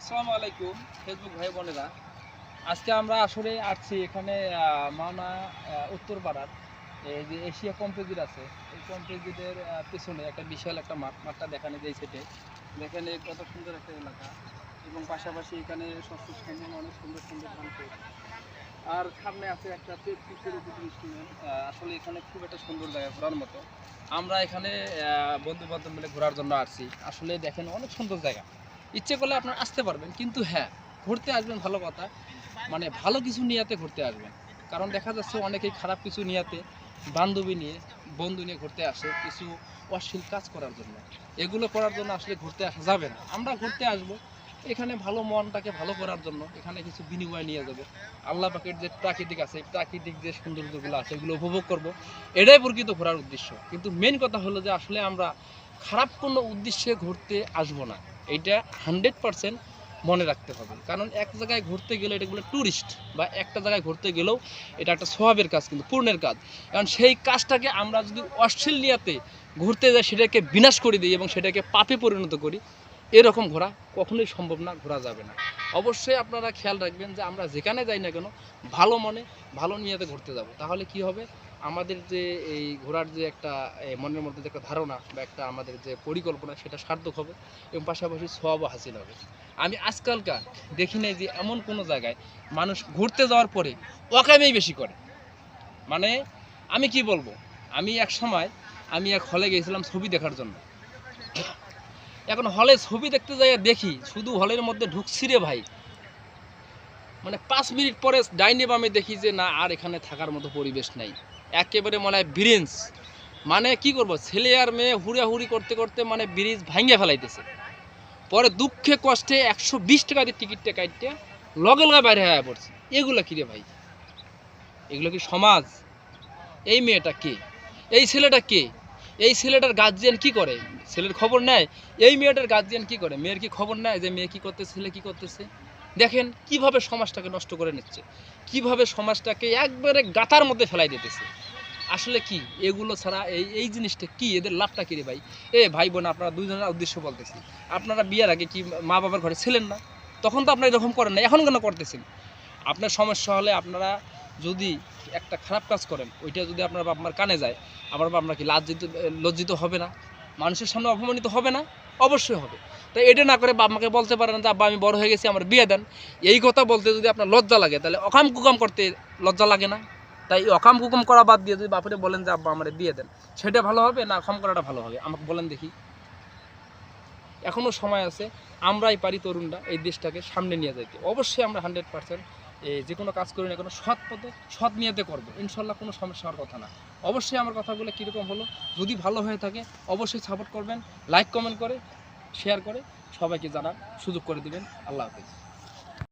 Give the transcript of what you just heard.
আসসালামু আলাইকুম ফেসবুক ভাই বোনেরা। আজকে আমরা আসলে আসছি এখানে মাওনা উত্তরপাড়ার এই যে এশিয়া কমপ্লেক্স আছে, এই কমপ্লেক্সের পেছনে একটা বিশাল একটা মাঠ, মাঠটা দেখানো যায় সেটে। দেখেন কত সুন্দর একটা এলাকা। এবং পাশাপাশি এখানে শস্য সম্মান অনেক সুন্দর সুন্দর ধান আর সামনে আছে একটা আসলে এখানে খুব একটা সুন্দর জায়গা ঘোরার মতো। আমরা এখানে বন্ধু বান্ধব মিলে ঘোরার জন্য আসছি। আসলে দেখেন অনেক সুন্দর জায়গা। ইচ্ছে করলে আপনার আসতে পারবেন। কিন্তু হ্যাঁ ঘুরতে আসবেন ভালো কথা। মানে ভালো কিছু নিয়াতে ঘুরতে আসবেন। কারণ দেখা যাচ্ছে অনেকেই খারাপ কিছু নিয়াতে, বান্ধবী নিয়ে, বন্ধু নিয়ে ঘুরতে আসে কিছু অশ্লীল কাজ করার জন্য। এগুলো করার জন্য আসলে ঘুরতে আসা যাবে না। আমরা ঘুরতে আসব। এখানে ভালো মনটাকে ভালো করার জন্য এখানে কিছু বিনিময় নিয়ে যাব। আল্লাহ পাকের যে প্রাকৃতিক আছে প্রাকৃতিক যে সৌন্দর্যগুলো আছে, এগুলো উপভোগ করব। এটাই প্রকৃত ঘোরার উদ্দেশ্য। কিন্তু মেন কথা হলো যে আসলে আমরা খারাপ কোনো উদ্দেশ্যে ঘুরতে আসব না। এইটা হান্ড্রেড পারসেন্ট মনে রাখতে হবে। কারণ এক জায়গায় ঘুরতে গেলে এটা বলে ট্যুরিস্ট বা একটা জায়গায় ঘুরতে গেলেও এটা একটা স্বভাবের কাজ, কিন্তু পূর্ণের কাজ। কারণ সেই কাজটাকে আমরা যদি অস্ট্রেলিয়াতে ঘুরতে যাই, সেটাকে বিনাশ করে দিই এবং সেটাকে পাপে পরিণত করি, এরকম ঘোরা কখনোই সম্ভব না, ঘোরা যাবে না। অবশ্যই আপনারা খেয়াল রাখবেন যে আমরা যেখানে যাই না কেন, ভালো মনে, ভালো নিয়াতে ঘুরতে যাব। তাহলে কি হবে? আমাদের যে এই ঘোরার যে একটা মনের মধ্যে যে একটা ধারণা বা একটা আমাদের যে পরিকল্পনা, সেটা সার্থক হবে এবং পাশাপাশি সবও হাসিল হবে। আমি আজকালকার দেখি নাই যে এমন কোনো জায়গায় মানুষ ঘুরতে যাওয়ার পরে অকামেই বেশি করে। মানে আমি কি বলব? আমি এক সময়, আমি এক হলে গেছিলাম ছবি দেখার জন্য। এখন হলে ছবি দেখতে যাই দেখি, শুধু হলের মধ্যে ঢুকছি রে ভাই। মানে পাঁচ মিনিট পরে ডাইনে বামে দেখি যে না, আর এখানে থাকার মতো পরিবেশ নাই। একেবারে মনে ব্রিজ মানে কি করব, ছেলে আর মেয়ে হুড়াহুড়ি করতে করতে মানে ব্রিজ ভাঙিয়ে ফেলাইতেছে। পরে দুঃখে কষ্টে একশো বিশ টাকা দিয়ে টিকিটটা কাটতে লগে লগে বাইরে হয়ে পড়ছে। এগুলো কি রে ভাই? এগুলো কি সমাজ? এই মেয়েটা কে? এই ছেলেটা কে? এই ছেলেটার গার্জিয়ান কি করে? ছেলের খবর নেয়? এই মেয়েটার গার্জিয়ান কি করে? মেয়ের কি খবর নেয় যে মেয়ে কি করতেছে, ছেলে কি করতেছে? দেখেন কীভাবে সমাজটাকে নষ্ট করে নিচ্ছে, কীভাবে সমাজটাকে একবারে গাতার মধ্যে ফেলাই দিতেছে। আসলে কি? এগুলো ছাড়া এই এই জিনিসটা কি? এদের লাভটা কি রে ভাই? এ ভাই বোন, আপনারা দুজনের উদ্দেশ্য বলতেছি। আপনারা বিয়ের আগে কি মা বাবার ঘরে ছিলেন না? তখন তো আপনারা এরকম করেন না এখন কেন করতেছেন? আপনার সমস্যা হলে আপনারা যদি একটা খারাপ কাজ করেন, ওইটা যদি আপনার বাপ মার কানে যায় আমার বাপ কি লজ্জিত লজ্জিত হবে না? মানুষের সামনে অপমানিত হবে না? অবশ্যই হবে। তাই এটা না করে বাপ মাকে বলতে পারেন যে, আব্বা, আমি বড় হয়ে গেছি, আমার বিয়ে দেন। এই কথা বলতে যদি আপনার লজ্জা লাগে, তাহলে অকাম কুকাম করতে লজ্জা লাগে না। তাই অকাম কুকাম করা বাদ দিয়ে যদি বাপরে বলেন যে, আব্বা, আমার বিয়ে দেন। সেটা ভালো হবে না অকাম করাটা ভালো হবে? আমাকে বলেন দেখি। এখনও সময় আছে, আমরাই পারি তরুণরা এই দেশটাকে সামনে নিয়ে যাইতে। অবশ্যই আমরা হান্ড্রেড পার্সেন্ট যে কোনো কাজ করি না কোনো, সৎ পথে, সৎ নিয়েতে করব। ইনশাল্লাহ কোনো সমস্যা হওয়ার কথা না। অবশ্যই আমার কথাগুলো কীরকম হলো, যদি ভালো হয়ে থাকে, অবশ্যই সাপোর্ট করবেন লাইক কমেন্ট করে শেয়ার করে সবাইকে জানার সুযোগ করে দেবেন। আল্লাহ হাফিজ।